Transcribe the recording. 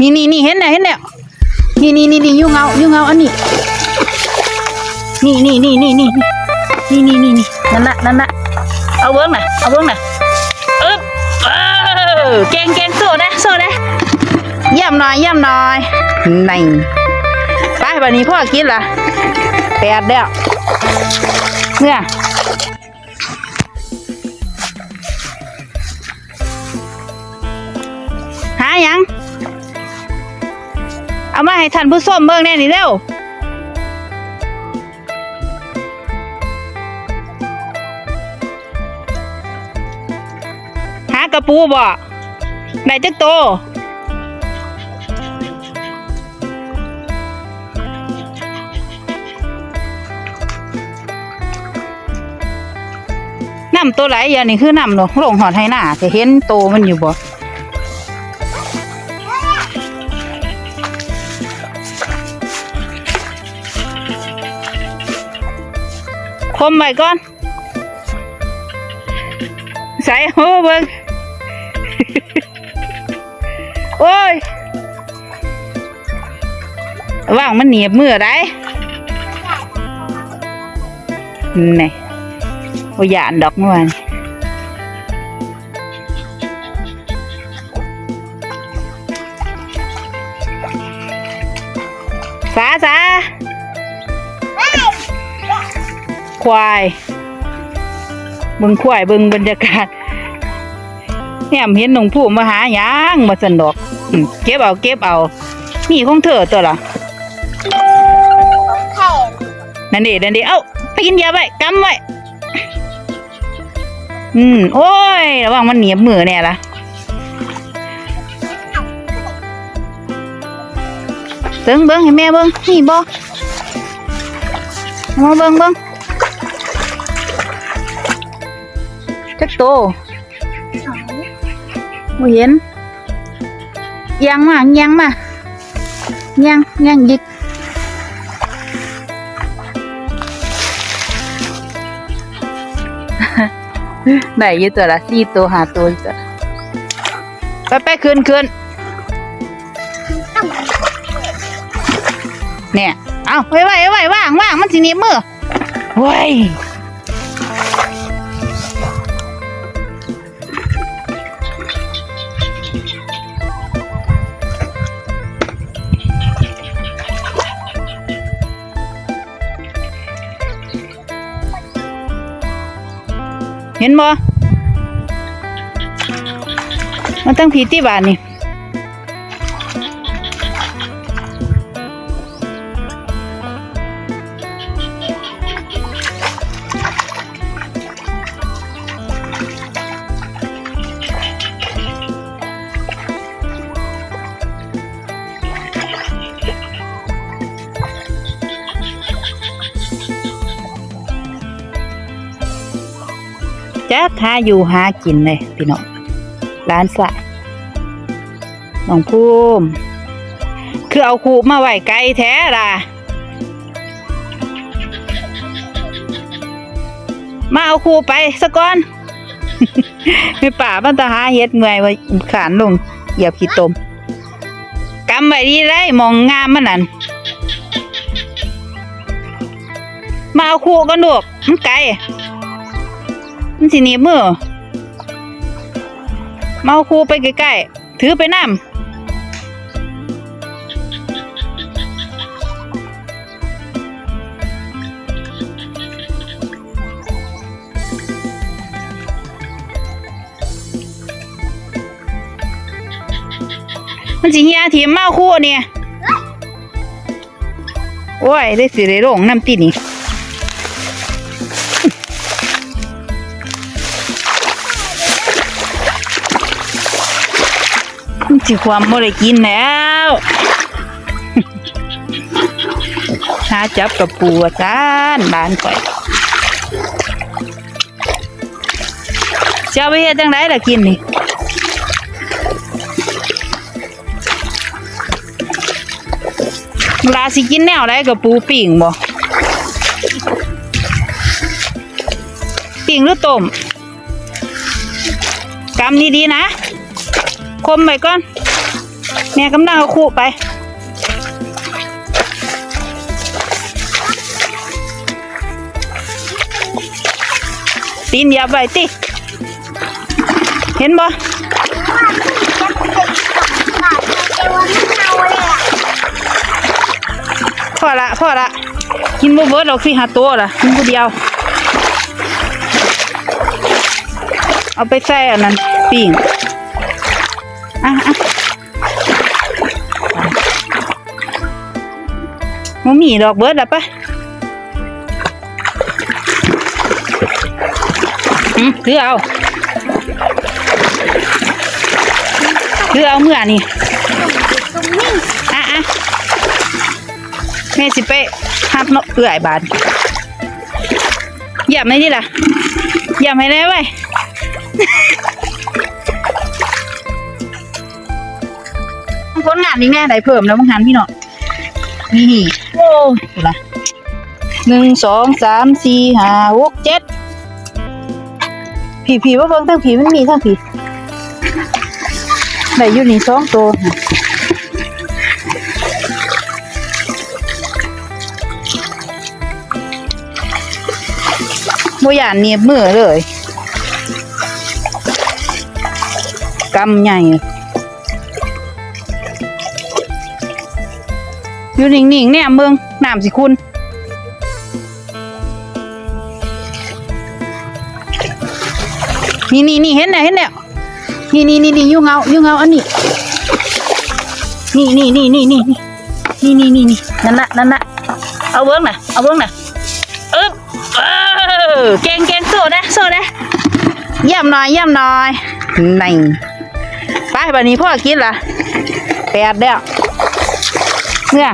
นี่นี่นี่เห็นแล้วเห็นแล้วนี่นี่นี่นี่ยุ่งเอายุ่งเอาอันนี้นี่นี่นี่นี่นี่นี่นี่นี่นี่นั่นละนั่นละเอาเบิ้งน่ะเอาเบิ้งน่ะเอึ๊บเออเก่งเก่งสู้นะสู้นะเยี่ยมหน่อยเยี่ยมหน่อยนี่ไปบัดนี้พ่อกินละแปดแล้วเนี่ยหายัง เอามาให้ท่านผู้ชมเบิ่งแน่นี่เร็วหากระปูบ่ได้จักโตน้ำตัวไหลอย่างนี้คือน้ำเนาะลงหอดให้หน้าจะเห็นโตมันอยู่บ่ คมไว้ก่อน ใส่หูเบิ่งโอ้ยว่างมันเหนียบมือได้นี่บ่ยานดอกเมื่อวานสาสา ควายเบิ่งควายเบิ่งบรรยากาศแหมเห็นหนองผู้มาหาหยังมาสนดอกอืมเก็บเอาเก็บเอานี่ของเธอตัวละนั่นดินั่นดิเอ้าไปกินยาไว้กำไว้อืมโอ้ยระวังมันเหนียบมือแน่ละเบิ่งเบิ่งให้แม่เบิ่งนี่บ่เอามาเบิ่งเบิ่ง กโตบ่เห็นยังมายังมายังยังยิกได้อยู่ตัวละสี่ตัวหาตัวอยู่ตัวละไปไปคืนคืนเนี่ย เอาไว้ไว้ไว้ว่างว่างมันสินีบมือเว้ย เห็นบ่มันตั้งผีที่บ้านนี่ จะหาอยู่หากินเลยพี่น้องร้านสะน้องภูมิคือเอาคูมาไว้ไกลแท้ล่ะ มาเอาคูไปสะก่อนไม่ป่าบ้านตาหาเฮ็ดเมื่อยว่าขานลงเหยียบขี้ตมกำไว้ดีได้มองงามมันนั่นมาเอาคูกันลูกมันไกล มันสิหนีบมือเมาคูไปใกล้ๆ ถือไปน้ำมันสิเฮียทีมเมาคูเนี่ย โอ้ย ได้สิได้ลงน้ำตีนี่ สิความบ่ได้กินแล้วหาจับกับปูว่าซานบ้านก่อยจะเอาไปเฮ็ดจังไดล่ะกินนี่ลาสิกินแนวใดกับปูปิ่งบ่ปิ่งหรือต้มกำดีๆนะ คมไปก่อน แม่กำลังเอาคู่ไป ตีนยับไว้ติ เห็นบ่พอละพอละ กินบ่เบิดหรอกสิหาตัวละกินผู้เดียว เอาไปใส่อันนั้นปิ้ง อะอะมันมีดอกเบิดละปะอืมคือเอาคือเอาเมื่อนี่อะอะแม่สิไปหับนกเปื่อยบานอย่าไม่นี่ล่ะอย่าไม่ได้ไว้ ผลงานนี่แม่ได้เพิ่มแล้วบางหันพี่น้องนี่โอ้ดูละหนึ่งสองสามสี่ห้าหกเจ็ดผีผีว่าเบิ่งทั้งผีมันมีทั้งผีได้อยู่นี่สองตัวน่ะบ่ยานเนียบมือเลยกำใหญ่ อยู่นิ่งๆเนี่ยเมืองน้ำสิคุณนี่นี่นี่เห็นแล้วเห็นแล้วนี่นี่นี่นี่ยุ่งเอายุ่งเอาอันนี้นี่นี่นี่นี่นี่นี่นี่นี่นี่นั่นละนั่นละเอาเบิ้งน่ะเอาเบิ้งน่ะเอ๊บเออเก่งเก่งโซ่ได้โซ่ได้เยี่ยมหน่อยเยี่ยมหน่อยนี่ไปบัดนี้พ่อกินละแปดแล้ว เนี่ย